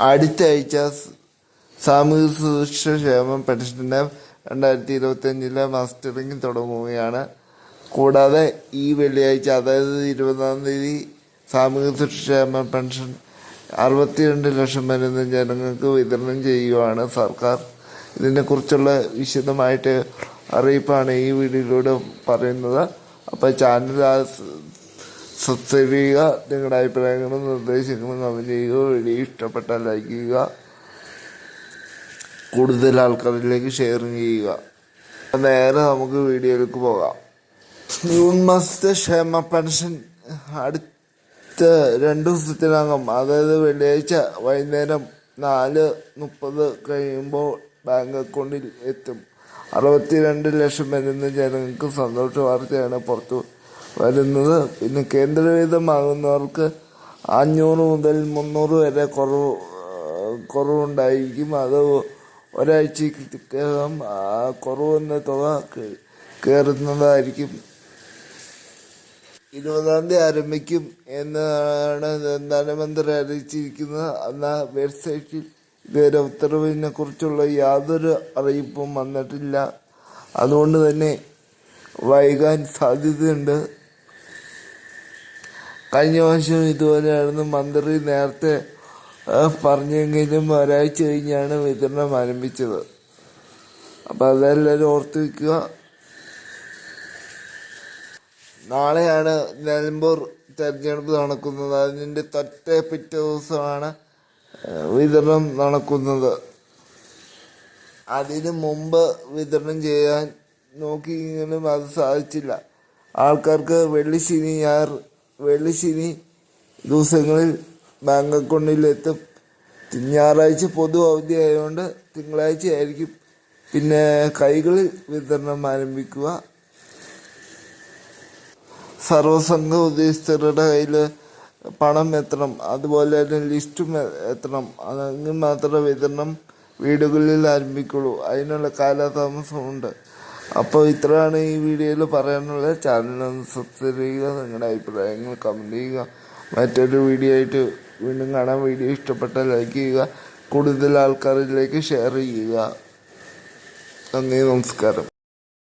അടുത്ത ആഴ്ച സാമൂഹ്യ സുരക്ഷ ക്ഷേമ പെൻഷന്റെ രണ്ടായിരത്തി ഇരുപത്തി അഞ്ചിലെ മസ്റ്ററിംഗ് തുടങ്ങുകയാണ്. കൂടാതെ ഈ വെള്ളിയാഴ്ച അതായത് ഇരുപതാം തീയതി സാമൂഹ്യ ക്ഷേമ പെൻഷൻ അറുപത്തിരണ്ട് ലക്ഷം വരുന്ന ജനങ്ങൾക്ക് വിതരണം ചെയ്യുകയാണ് സർക്കാർ. ഇതിനെക്കുറിച്ചുള്ള വിശദമായിട്ട് അറിയിപ്പാണ് ഈ വീഡിയോയിലൂടെ പറയുന്നത്. അപ്പോൾ ചാനൽ സബ്സ്ക്രൈബ് നിങ്ങളുടെ അഭിപ്രായങ്ങളും നിർദ്ദേശങ്ങളും കമന്റ് ചെയ്യുക വീഡിയോ ഇഷ്ടപ്പെട്ടാൽ ലൈക്ക് ചെയ്യുക കൂടുതൽ ആൾക്കാരിലേക്ക് ഷെയർ ചെയ്യുക. നേരെ നമുക്ക് വീഡിയോയിലേക്ക് പോകാം. ജൂൺ മാസത്തെ ക്ഷേമ പെൻഷൻ അടുത്ത രണ്ട് ദിവസത്തിനകം അതായത് വെള്ളിയാഴ്ച വൈകുന്നേരം നാല് മുപ്പത് കഴിയുമ്പോൾ ബാങ്ക് അക്കൗണ്ടിൽ എത്തും. അറുപത്തിരണ്ട് ലക്ഷം വരുന്ന ജനങ്ങൾക്ക് സന്തോഷ വാർത്തയാണ് പുറത്തു വരുന്നത്. പിന്നെ കേന്ദ്രവിഹിതമാകുന്നവർക്ക് അഞ്ഞൂറ് മുതൽ മുന്നൂറ് വരെ കുറവ് കുറവുണ്ടായിരിക്കും. അത് ഒരാഴ്ചക്കകം കുറവെന്ന തുക കയറുന്നതായിരിക്കും. ഇരുപതാം തീയതി ആരംഭിക്കും എന്നാണ് ധനമന്ത്രി അറിയിച്ചിരിക്കുന്നത്. എന്നാൽ വെബ്സൈറ്റിൽ ഇതുവരെ ഉത്തരവിനെ കുറിച്ചുള്ള യാതൊരു അറിയിപ്പും വന്നിട്ടില്ല. അതുകൊണ്ട് തന്നെ വൈകാൻ സാധ്യതയുണ്ട്. കഴിഞ്ഞ വർഷം ഇതുപോലെയായിരുന്നു മന്ത്രി നേരത്തെ പറഞ്ഞെങ്കിലും ഒരാഴ്ച കഴിഞ്ഞാണ് വിതരണം ആരംഭിച്ചത്. അപ്പം അതെല്ലാവരും ഓർത്ത് വയ്ക്കുക നാളെയാണ് നിലമ്പൂർ തെരഞ്ഞെടുപ്പ് നടക്കുന്നത്. അതിന്റെ തൊറ്റേ പിറ്റേ ദിവസമാണ് വിതരണം നടക്കുന്നത്. അതിന് മുമ്പ് വിതരണം ചെയ്യാൻ നോക്കിയെങ്കിലും അത് സാധിച്ചില്ല. ആൾക്കാർക്ക് വെള്ളി ശനി ഞായർ വെള്ളി ശനി ദിവസങ്ങളിൽ ബാങ്ക് അക്കൗണ്ടിൽ എത്തും ഞായറാഴ്ച പൊതു അവധി ആയതുകൊണ്ട് തിങ്കളാഴ്ച ആയിരിക്കും. പിന്നെ കൈകളിൽ വിതരണം ആരംഭിക്കുക. സർവസംഘ ഉദ്യോഗസ്ഥരുടെ കയ്യിൽ പണം എത്തണം. അതുപോലെ തന്നെ ലിസ്റ്റും എത്തണം. അതെങ്കിൽ മാത്രമേ വിതരണം വീടുകളിൽ ആരംഭിക്കുള്ളൂ. അതിനുള്ള കാലതാമസമുണ്ട്. അപ്പോൾ ഇത്രയാണ് ഈ വീഡിയോയിൽ പറയാനുള്ളത് ചാനൽ ഒന്ന് സബ്സ്ക്രൈബ് ചെയ്യുക നിങ്ങളുടെ അഭിപ്രായങ്ങൾ കമന്റ് ചെയ്യുക. മറ്റൊരു വീഡിയോ ആയിട്ട് വീണ്ടും കാണാൻ വീഡിയോ ഇഷ്ടപ്പെട്ടാൽ ലൈക്ക് ചെയ്യുക. കൂടുതൽ ആൾക്കാരിലേക്ക് ഷെയർ ചെയ്യുക. നന്ദി നമസ്കാരം.